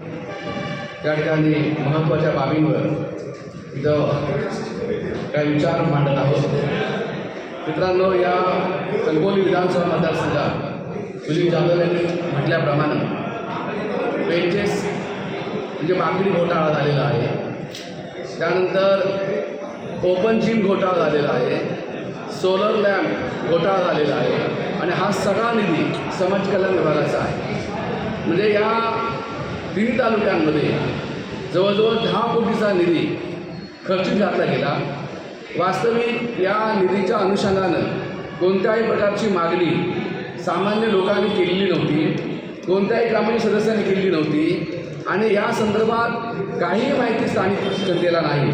त्या ठिकाणी महत्त्वाच्या बाबींवर इथं काही विचार मांडत आहोत. मित्रांनो या कणकोली विधानसभा मतदारसंघात सुनील जाधव यांनी म्हटल्याप्रमाणे बेंचेस म्हणजे मागणी घोटाळा झालेला आहे. त्यानंतर ओपन जिम घोटाळा झालेला आहे. सोलर लॅम्प घोटाळा झालेला आहे. आणि हा सगळा निधी समाज कल्याण विभागाचा आहे. म्हणजे या तीन तालुक्यांमध्ये जवळजवळ दहा कोटीचा निधी खर्चित घातला गेला. वास्तविक या निधीच्या अनुषंगानं कोणत्याही प्रकारची मागणी सामान्य लोकांनी केलेली नव्हती कोणत्याही ग्रामीण सदस्यांनी केलेली नव्हती आणि या संदर्भात काहीही माहिती स्थानिक जनतेला नाही.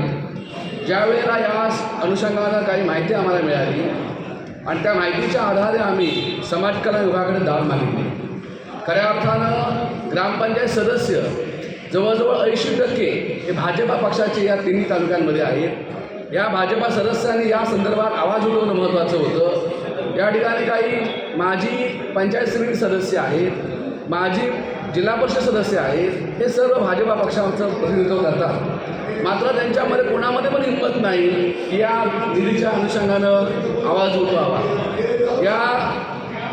ज्यावेळेला या अनुषंगानं काही माहिती आम्हाला मिळाली आणि त्या माहितीच्या आधारे आम्ही समाज कल्याण विभागाकडे दाद मागितली. खऱ्या अर्थानं ग्रामपंचायत सदस्य जवळजवळ ऐंशी टक्के हे भाजपा पक्षाचे या तिन्ही तालुक्यांमध्ये आहेत. या भाजपा सदस्यांनी या संदर्भात आवाज उठवणं महत्त्वाचं होतं. या ठिकाणी काही माजी पंचायत समिती सदस्य आहेत माजी जिल्हा परिषद सदस्य आहेत हे सर्व भाजपा पक्षाचं प्रतिनिधित्व करतात. मात्र त्यांच्यामध्ये कोणामध्ये पण हिंमत नाही की या निधीच्या अनुषंगानं आवाज उठवावा. या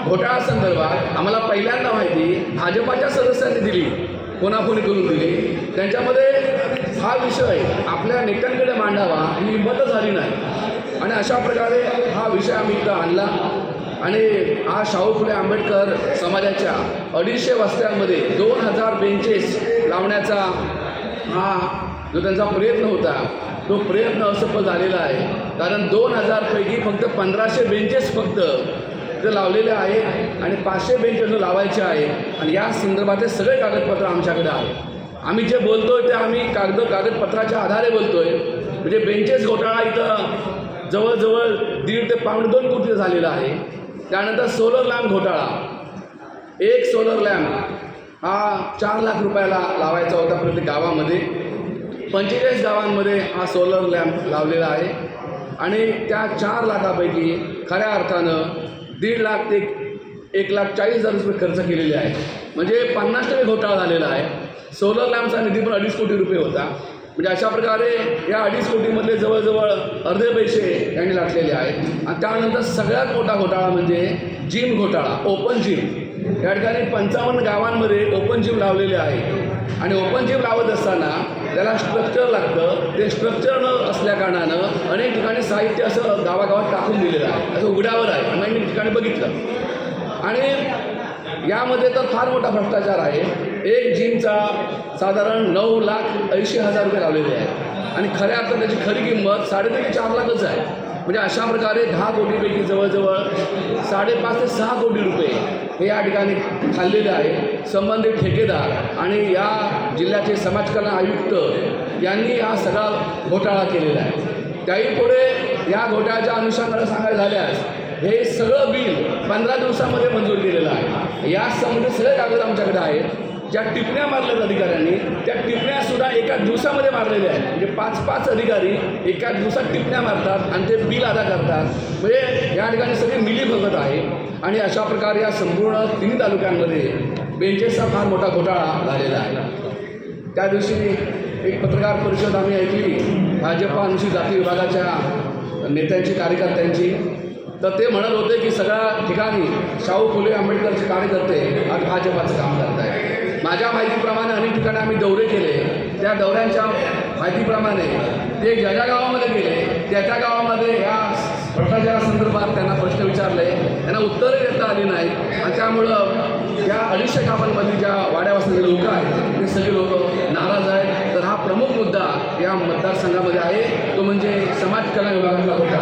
घोटाळा संदर्भात आम्हाला पहिल्यांदा माहिती भाजपाच्या सदस्यांनी दिली. कोणाकोणी करून दिली. त्यांच्यामध्ये हा विषय आपल्या नेत्यांकडे मांडावा ही हिंमतच झाली नाही. आणि अशा प्रकारे हा विषय आम्ही इथं आणला. आणि आज शाहू फुले आंबेडकर समाजाच्या अडीचशे वस्त्यांमध्ये दोन हजार बेंचेस लावण्याचा हा जो त्यांचा प्रयत्न होता तो प्रयत्न असफल झालेला आहे. कारण दोन हजारपैकी फक्त पंधराशे बेंचेस फक्त जे लावलेले आहे आणि पाचशे बेंच अजून लावायचे आहे आणि या संदर्भातले सगळे कागदपत्र आमच्याकडे आहे आम्ही जे बोलतोय ते आम्ही कागद कागदपत्राच्या आधारे बोलतोय. म्हणजे बेंचेस घोटाळा इथं जवळजवळ दीड ते पावणे दोन कोटी झालेला आहे. त्यानंतर सोलर लॅम्प घोटाळा. एक सोलर लॅम्प हा चार लाख रुपयाला लावायचा होता प्रत्येक गावामध्ये. पंचेचाळीस गावांमध्ये हा सोलर लॅम्प लावलेला आहे. आणि त्या चार लाखापैकी खऱ्या अर्थानं दीड लाख ते एक लाख चाळीस हजार रुपये खर्च केलेले आहे म्हणजे पन्नास टक्के घोटाळा झालेला आहे. सोलर लॅम्पचा निधी पण अडीच कोटी रुपये होता. म्हणजे अशा प्रकारे या अडीच कोटीमधले जवळजवळ अर्धे पैसे यांनी लाटलेले आहेत. आणि त्यानंतर सगळ्यात मोठा घोटाळा म्हणजे जिम घोटाळा ओपन जिम या ठिकाणी पंचावन्न गावांमध्ये ओपन जिम लावलेले आहे. आणि ओपन जिम लावत असताना त्याला स्ट्रक्चर लागतं. ते स्ट्रक्चर न असल्या कारणानं अनेक ठिकाणी साहित्य असं गावागावात टाकून दिलेलं आहे. असं उघड्यावर आहे. आणि ठिकाणी बघितलं. आणि यामध्ये तर फार मोठा भ्रष्टाचार आहे. एक जिमचा साधारण नऊ लाख ऐंशी हजार रुपये लावलेले आहे आणि खऱ्या अर्थात त्याची खरी किंमत साडेतीन चार लाखच आहे. म्हणजे अशा प्रकारे दहा कोटीपैकी जवळजवळ साडेपाच ते सहा कोटी रुपये हे या ठिकाणी खाल्लेले आहे. संबंधित ठेकेदार आणि या जिल्ह्याचे समाज कल्याण आयुक्त यांनी हा सगळा घोटाळा केलेला आहे. त्याही पुढे या घोटाळ्याच्या अनुषंगानं सांगायला झाल्यास हे सगळं बिल पंधरा दिवसामध्ये मंजूर केलेलं आहे. या संबंधित सगळे कागद आमच्याकडे आहेत. ज्या टिपण्या मारल्यात अधिकाऱ्यांनी त्या टिपण्यासुद्धा एका दिवसामध्ये मारलेल्या आहेत. म्हणजे पाच पाच अधिकारी एका दिवसात टिपण्या मारतात आणि ते बिल अदा करतात. म्हणजे या ठिकाणी सगळी मिली भगत आहे. आणि अशा प्रकारे या संपूर्ण तिन्ही तालुक्यांमध्ये बेंचेसचा फार मोठा घोटाळा झालेला आहे. त्या दिवशी एक पत्रकार परिषद आम्ही ऐकली. भाजपा अनुसूचित जाती विभागाच्या नेत्यांची कार्यकर्त्यांची. तर ते म्हणत होते की सगळ्या ठिकाणी शाहू फुले आंबेडकरचे कार्यकर्ते आज भाजपाचं काम करत आहेत माझ्या माहितीप्रमाणे अनेक ठिकाणी आम्ही दौरे केले. त्या दौऱ्यांच्या माहितीप्रमाणे ते ज्या ज्या गावामध्ये गेले त्या त्या गावामध्ये या भ्रष्टाचारासंदर्भात त्यांना प्रश्न विचारले. त्यांना उत्तरे देता आली नाहीत. आणि त्यामुळं या अडीचशे गावांमधली ज्या वाड्या लोक आहेत ते सगळे लोक नाराज आहेत. तर हा प्रमुख मुद्दा या मतदारसंघामध्ये आहे. तो म्हणजे समाज कल्याण विभागातला होता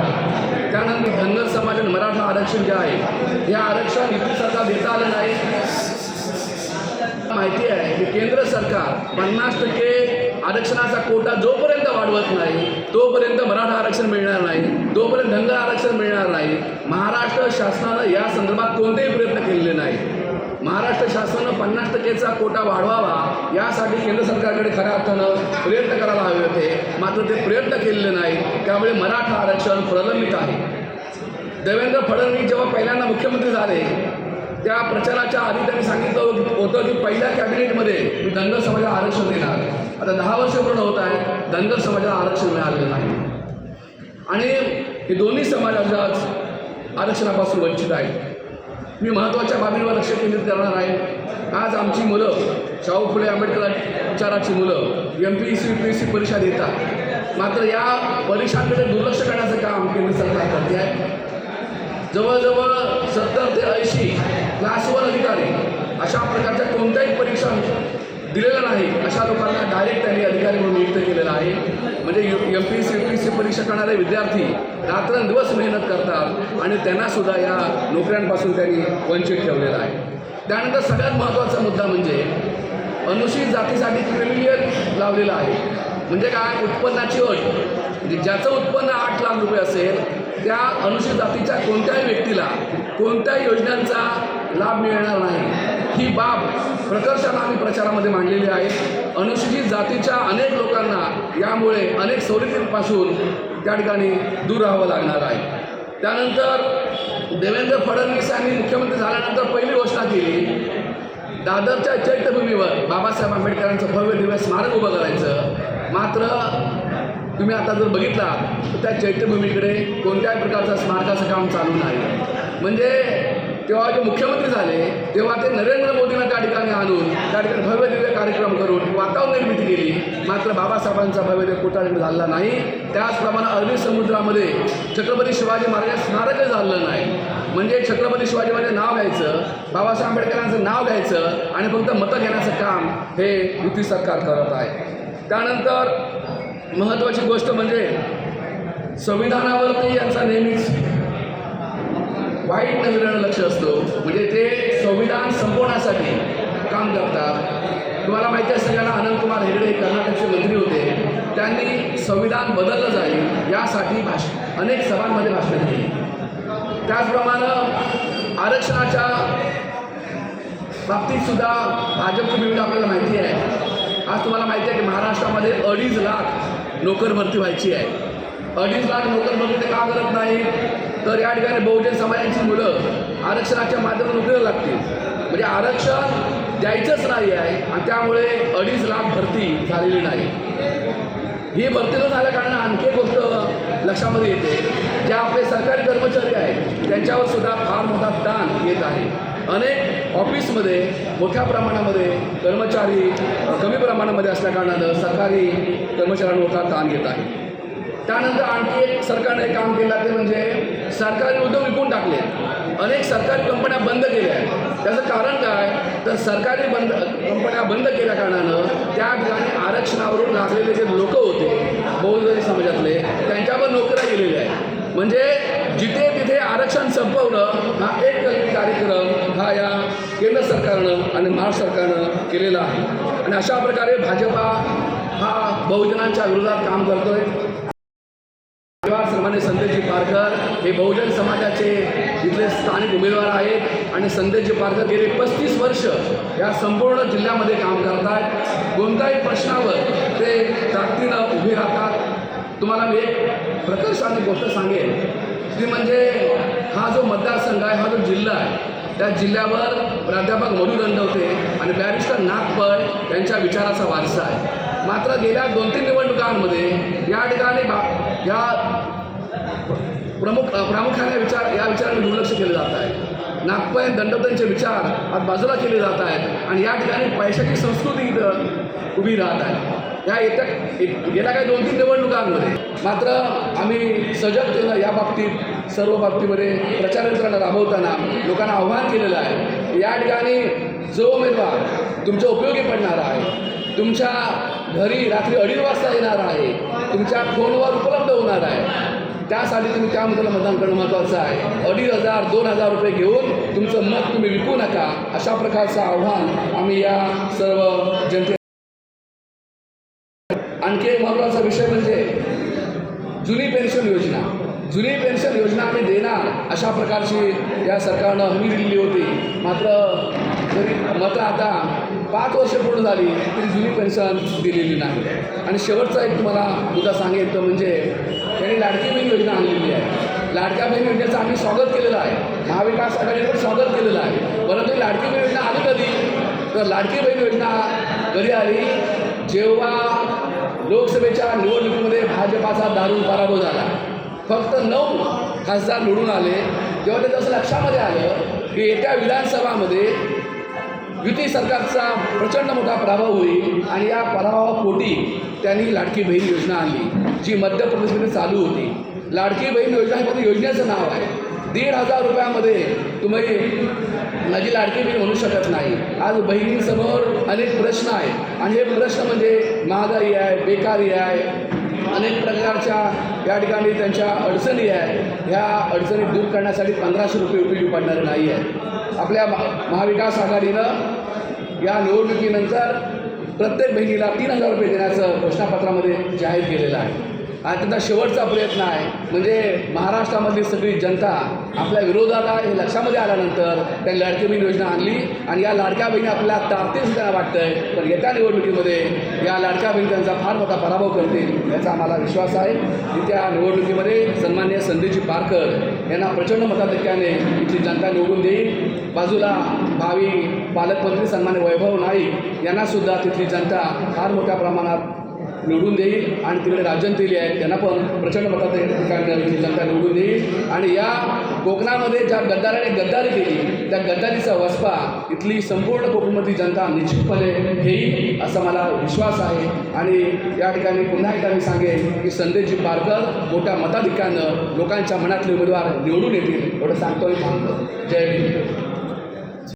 त्यानंतर धनगर समाज आणि मराठा आरक्षण जे आहे हे आरक्षण युती सरकार देता आलं नाही माहिती आहे की केंद्र सरकार पन्नास टक्के आरक्षणाचा कोटा जोपर्यंत वाढवत नाही तोपर्यंत मराठा आरक्षण मिळणार नाही तोपर्यंत धनगर आरक्षण मिळणार नाही. महाराष्ट्र शासनानं या संदर्भात कोणतेही प्रयत्न केलेले नाही महाराष्ट्र शासनानं पन्नास टक्केचा कोटा वाढवावा यासाठी केंद्र सरकारकडे खऱ्या अर्थानं प्रयत्न करायला हवे होते. मात्र ते प्रयत्न केलेले नाही त्यामुळे मराठा आरक्षण प्रलंबित आहे. देवेंद्र फडणवीस जेव्हा पहिल्यांदा मुख्यमंत्री झाले त्या प्रचाराच्या आधी त्यांनी सांगितलं होतं की पहिल्या कॅबिनेटमध्ये मी धनगर समाजाला आरक्षण देणार. आता दहा वर्ष पूर्ण होत आहे धनगर समाजाला आरक्षण मिळालेलं नाही. आणि हे दोन्ही समाज आज आरक्षणापासून वंचित आहेत. मी महत्त्वाच्या बाबींवर लक्ष केंद्रित करणार आहे. आज आमची मुलं शाहू फुले आंबेडकर विचाराची मुलं M P C P C परीक्षा देतात. मात्र या परीक्षांकडे दुर्लक्ष करण्याचं काम केंद्र सरकार करते आहे. जवळजवळ सत्तर ते ऐंशी क्लास वन अधिकारी अशा प्रकारच्या कोणत्याही परीक्षा दिलेल्या नाही अशा लोकांना डायरेक्ट त्यांनी अधिकारी म्हणून नियुक्त केलेला आहे. म्हणजे U M P C P C परीक्षा करणारे विद्यार्थी रात्रंदिवस मेहनत करतात आणि त्यांनासुद्धा या नोकऱ्यांपासून त्यांनी वंचित ठेवलेलं आहे. त्यानंतर सगळ्यात महत्त्वाचा मुद्दा म्हणजे अनुसूचित जातीसाठी क्रिमिलियन लावलेलं आहे. म्हणजे काय? उत्पन्नाची अट. म्हणजे ज्याचं उत्पन्न आठ लाख रुपये असेल त्या अनुसूचित जातीच्या कोणत्याही व्यक्तीला कोणत्याही योजनांचा लाभ मिळणार नाही. ही बाब प्रकर्षानं आम्ही प्रचारामध्ये मांडलेली आहे. अनुसूचित जातीच्या अनेक लोकांना यामुळे अनेक सवलतींपासून त्या ठिकाणी दूर राहावं लागणार आहे. त्यानंतर देवेंद्र फडणवीस यांनी मुख्यमंत्री झाल्यानंतर पहिली घोषणा केली. दादरच्या चैत्यभूमीवर बाबासाहेब आंबेडकरांचं भव्य दिव्य स्मारक उभं करायचं. मात्र तुम्ही आता जर बघितला तर त्या चैत्यभूमीकडे कोणत्याही प्रकारचं स्मारकाचं काम चालू नाही. म्हणजे तेव्हा जे मुख्यमंत्री झाले तेव्हा ते नरेंद्र मोदींना त्या ठिकाणी आणून त्या ठिकाणी भव्य दिव्य कार्यक्रम करून वातावरण निर्मिती केली. मात्र बाबासाहेबांचा भव्य दिव्य पुतळा झाला नाही. त्याचप्रमाणे अरबी समुद्रामध्ये छत्रपती शिवाजी महाराज स्मारक झालं नाही. म्हणजे छत्रपती शिवाजी महाराज नाव घ्यायचं बाबासाहेब आंबेडकरांचं नाव घ्यायचं आणि फक्त मतं घेण्याचं काम हे युती सरकार करत आहे. त्यानंतर महत्त्वाची गोष्ट म्हणजे संविधानावरती यांचा नेहमीच वाईट नजरेनं लक्ष असतो. म्हणजे ते संविधान संपवण्यासाठी काम करतात. तुम्हाला माहिती आहे सगळ्यांना अनंतकुमार हेगडे कर्नाटकचे मंत्री होते त्यांनी संविधान बदललं जाईल यासाठी भाष अनेक सभांमध्ये भाषण केली. त्याचप्रमाणे आरक्षणाच्या बाबतीत सुद्धा भाजपची भूमिका आपल्याला माहिती आहे. आज तुम्हाला माहिती आहे की महाराष्ट्रामध्ये अडीच लाख नोकर भरती व्हायची आहे. अडीच लाख नोकर भरती ते का करत नाही तर या ठिकाणी बहुजन समाजाची मुलं आरक्षणाच्या माध्यमातून नोकरीला लागतील. म्हणजे आरक्षण द्यायचंच नाही आहे आणि त्यामुळे अडीच लाख भरती झालेली नाही. ही भरती न झाल्या कारण आणखी एक गोष्ट लक्षामध्ये येते जे आपले सरकारी कर्मचारी आहेत त्यांच्यावर सुद्धा फार मोठा ताण येत आहे. अनेक ऑफिसमध्ये मोठ्या प्रमाणामध्ये कर्मचारी कमी प्रमाणामध्ये असल्याकारणानं सरकारी कर्मचाऱ्यांवर ताण घेत आहे. त्यानंतर आणखी एक सरकारने काम केलं ते म्हणजे सरकारी उद्योग विकून टाकले अनेक सरकारी कंपन्या बंद केल्या आहेत. त्याचं कारण काय? तर सरकारी बंद कंपन्या बंद केल्या कारणानं त्या ठिकाणी आरक्षणावरून लागलेले जे लोक होते बहुजन समाजातले त्यांच्यावर नोकऱ्या गेलेल्या आहेत. म्हणजे जिथे तिथे आरक्षण संपवणं हा एक कलमी कार्यक्रम हा या केंद्र सरकारनं आणि महाराष्ट्र सरकारनं केलेला आहे. आणि अशा प्रकारे भाजपा हा बहुजनांच्या विरोधात काम करतोय. परिवार सन्मान्य संदेशजी पारकर हे बहुजन समाजाचे इथले स्थानिक उमेदवार आहेत. आणि संदेशजी पारकर गेले पस्तीस वर्ष या संपूर्ण जिल्ह्यामध्ये काम करतात. कोणत्याही प्रश्नावर ते ताकदीनं उभे राहतात. तुम्हाला मी एक प्रकर्षाने गोष्ट सांगेन. ती म्हणजे हा जो मतदारसंघ आहे हा जो जिल्हा आहे त्या जिल्ह्यावर प्राध्यापक मधु दंडवते आणि बॅरिस्टर नागपड यांच्या विचाराचा वारसा आहे. मात्र गेल्या दोन तीन निवडणुकांमध्ये या ठिकाणी बा या प्रमुख प्रामुख्याने विचार या विचाराने दुर्लक्ष केले जात आहे. नागपय दंडवतांचे विचार आज बाजूला केले जात आहेत आणि या ठिकाणी पैशाची संस्कृती इथं उभी राहत आहे. या येत्या एक- गेल्या काही दोन तीन निवडणुकांमध्ये मात्र आम्ही सजगतेनं या बाबतीत सर्व बाबतीमध्ये प्रचार यंत्रणा राबवताना लोकांना आव्हान केलेलं आहे. या ठिकाणी जो उमेदवार तुमच्या उपयोगी पडणार आहे तुमच्या घरी रात्री अडीच वाजता येणार आहे तुमच्या फोनवर उपलब्ध होणार आहे त्यासाठी तुम्ही त्या मुद्द्याला मतदान करणं महत्त्वाचं आहे. अडीच हजार दोन हजार रुपये घेऊन तुमचं मत तुम्ही विकू नका. अशा प्रकारचं आव्हान आम्ही या सर्व जनते आणखी एक महत्त्वाचा विषय म्हणजे जुनी पेन्शन योजना. जुनी पेन्शन योजना आम्ही देणार अशा प्रकारची या सरकारनं हमी दिलेली होती. मात्र जरी मात्र आता पाच वर्ष पूर्ण झाली तरी जुनी पेन्शन दिलेली नाही. आणि शेवटचा एक तुम्हाला मुद्दा सांगेल तो म्हणजे त्यांनी लाडकी बहीण योजना आणलेली आहे. लाडक्या बहीण योजनेचं आम्ही स्वागत केलेलं आहे. महाविकास आघाडीने पण स्वागत केलेलं आहे. परंतु लाडकी बहीण योजना आली कधी? तर लाडकी बहीण योजना कधी आली जेव्हा लोकसभेच्या निवडणुकीमध्ये भाजपाचा दारू पराभव झाला. फक्त नऊ खासदार निवडून आले. तेव्हा त्याचं असं लक्षामध्ये आलं की येत्या विधानसभामध्ये युती सरकारचा प्रचंड मोठा पराभव होईल आणि या पराभवापोटी त्यांनी लाडकी बहीण योजना आणली जी मध्य प्रदेशमध्ये चालू होती. लाडकी बहीण योजना हे फक्त योजनेचं नाव आहे. दीड हजार रुपयामध्ये तुम्ही माझी लाडकी बहीण म्हणू शकत नाही. आज बहिणींसमोर अनेक प्रश्न आहेत. आणि हे प्रश्न म्हणजे महागाई आहे बेकारी आहे अनेक प्रकारच्या या ठिकाणी त्यांच्या अडचणी आहेत. ह्या अडचणी दूर करण्यासाठी पंधराशे रुपये उपयोगी पडणार नाही आहे आपल्या महा महाविकास आघाडीनं या निवडणुकीनंतर प्रत्येक बहिणीला तीन हजार रुपये देण्याचं घोषणापत्रामध्ये जाहीर केलेलं आहे. आणि त्यांचा शेवटचा प्रयत्न आहे. म्हणजे महाराष्ट्रामधली सगळी जनता आपल्या विरोधात हे लक्षामध्ये आल्यानंतर त्यांनी लाडकी बहीण योजना आणली आणि या लाडक्या बहिणी आपल्याला तारतेच त्यांना आहे पण येत्या निवडणुकीमध्ये या लाडक्या बहिणी त्यांचा फार मोठा पराभव करतील याचा आम्हाला विश्वास आहे. त्या निवडणुकीमध्ये सन्मान्य संदेशजी पारकर यांना प्रचंड मताधिक्याने इथली जनता निवडून देईल. बाजूला भावी पालकमंत्री सन्मान्य वैभव नाईक यांनासुद्धा तिथली जनता फार मोठ्या प्रमाणात निवडून देईल आणि तिकडे राजन तेली आहेत त्यांना पण प्रचंड मताधिक्याने इथली जनता निवडून देईल. आणि या कोकणामध्ये ज्या गद्दाराने गद्दारी केली त्या गद्दारीचा वसपा इथली संपूर्ण कोकणमधली जनता निश्चितपणे घेईल असा मला विश्वास आहे. आणि या ठिकाणी पुन्हा एकदा मी सांगेन की संदेशजी पारकर मोठ्या मताधिक्यानं लोकांच्या मनातले उमेदवार निवडून येतील एवढं सांगतो आणि थांबतो जय भीम